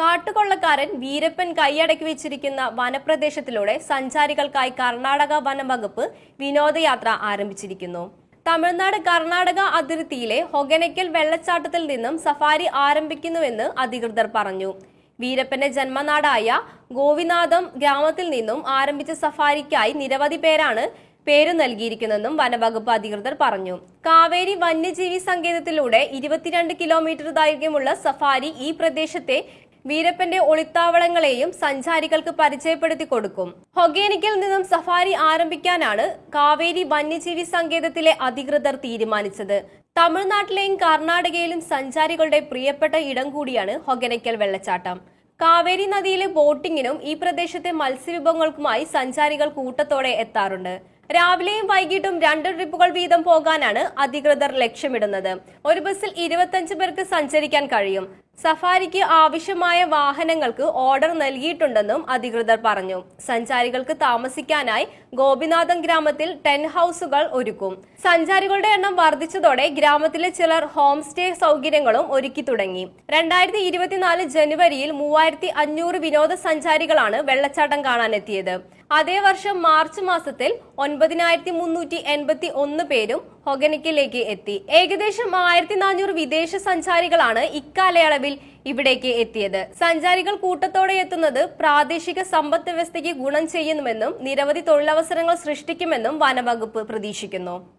കാട്ടുകൊള്ളക്കാരൻ വീരപ്പൻ കൈയടക്കി വെച്ചിരിക്കുന്ന വനപ്രദേശത്തിലൂടെ സഞ്ചാരികൾക്കായി കർണാടക വനം വകുപ്പ് വിനോദയാത്ര ആരംഭിച്ചിരിക്കുന്നു. തമിഴ്നാട് കർണാടക അതിർത്തിയിലെ ഹൊഗനയ്ക്കൽ വെള്ളച്ചാട്ടത്തിൽ നിന്നും സഫാരി ആരംഭിക്കുന്നുവെന്ന് അധികൃതർ പറഞ്ഞു. വീരപ്പന്റെ ജന്മനാടായ ഗോവിനാഥം ഗ്രാമത്തിൽ നിന്നും ആരംഭിച്ച സഫാരിക്കായി നിരവധി പേരാണ് പേര് നൽകിയിരിക്കുന്നതെന്നും വനവകുപ്പ് അധികൃതർ പറഞ്ഞു. കാവേരി വന്യജീവി സങ്കേതത്തിലൂടെ ഇരുപത്തിരണ്ട് കിലോമീറ്റർ ദൈർഘ്യമുള്ള സഫാരി ഈ പ്രദേശത്തെ വീരപ്പന്റെ ഒളിത്താവളങ്ങളെയും സഞ്ചാരികൾക്ക് പരിചയപ്പെടുത്തി കൊടുക്കും. ഹൊഗേനിക്കിൽ നിന്നും സഫാരി ആരംഭിക്കാനാണ് കാവേരി വന്യജീവി സങ്കേതത്തിലെ അധികൃതർ തീരുമാനിച്ചത്. തമിഴ്നാട്ടിലെയും കർണാടകയിലും സഞ്ചാരികളുടെ പ്രിയപ്പെട്ട ഇടം കൂടിയാണ് ഹൊഗനയ്ക്കൽ വെള്ളച്ചാട്ടം. കാവേരി നദിയിലെ ബോട്ടിങ്ങിനും ഈ പ്രദേശത്തെ മത്സ്യവിഭവങ്ങൾക്കുമായി സഞ്ചാരികൾ കൂട്ടത്തോടെ എത്താറുണ്ട്. രാവിലെയും വൈകിട്ടും രണ്ട് ട്രിപ്പുകൾ വീതം പോകാനാണ് അധികൃതർ ലക്ഷ്യമിടുന്നത്. ഒരു ബസ്സിൽ ഇരുപത്തഞ്ച് പേർക്ക് സഞ്ചരിക്കാൻ കഴിയും. സഫാരിക്ക് ആവശ്യമായ വാഹനങ്ങൾക്ക് ഓർഡർ നൽകിയിട്ടുണ്ടെന്നും അധികൃതർ പറഞ്ഞു. സഞ്ചാരികൾക്ക് താമസിക്കാനായി ഗോപിനാഥം ഗ്രാമത്തിൽ ടെൻ ഹൗസുകൾ ഒരുക്കും. സഞ്ചാരികളുടെ എണ്ണം വർദ്ധിച്ചതോടെ ഗ്രാമത്തിലെ ചിലർ ഹോം സ്റ്റേ സൗകര്യങ്ങളും ഒരുക്കി തുടങ്ങി. രണ്ടായിരത്തി ഇരുപത്തിനാല് ജനുവരിയിൽ മൂവായിരത്തി അഞ്ഞൂറ് വിനോദസഞ്ചാരികളാണ് വെള്ളച്ചാട്ടം കാണാനെത്തിയത്. അതേ വർഷം മാർച്ച് മാസത്തിൽ ഒൻപതിനായിരത്തി മുന്നൂറ്റി എൺപത്തി ഒന്ന് പേരും ഹൊഗനിക്കിലേക്ക് എത്തി. ഏകദേശം ആയിരത്തി നാനൂറ് വിദേശ സഞ്ചാരികളാണ് ഇക്കാലയളവിൽ ഇവിടേക്ക് എത്തിയത്. സഞ്ചാരികൾ കൂട്ടത്തോടെ എത്തുന്നത് പ്രാദേശിക സമ്പദ് വ്യവസ്ഥയ്ക്ക് ഗുണം ചെയ്യുന്നുവെന്നും നിരവധി തൊഴിലവസരങ്ങൾ സൃഷ്ടിക്കുമെന്നും വനവകുപ്പ് പ്രതീക്ഷിക്കുന്നു.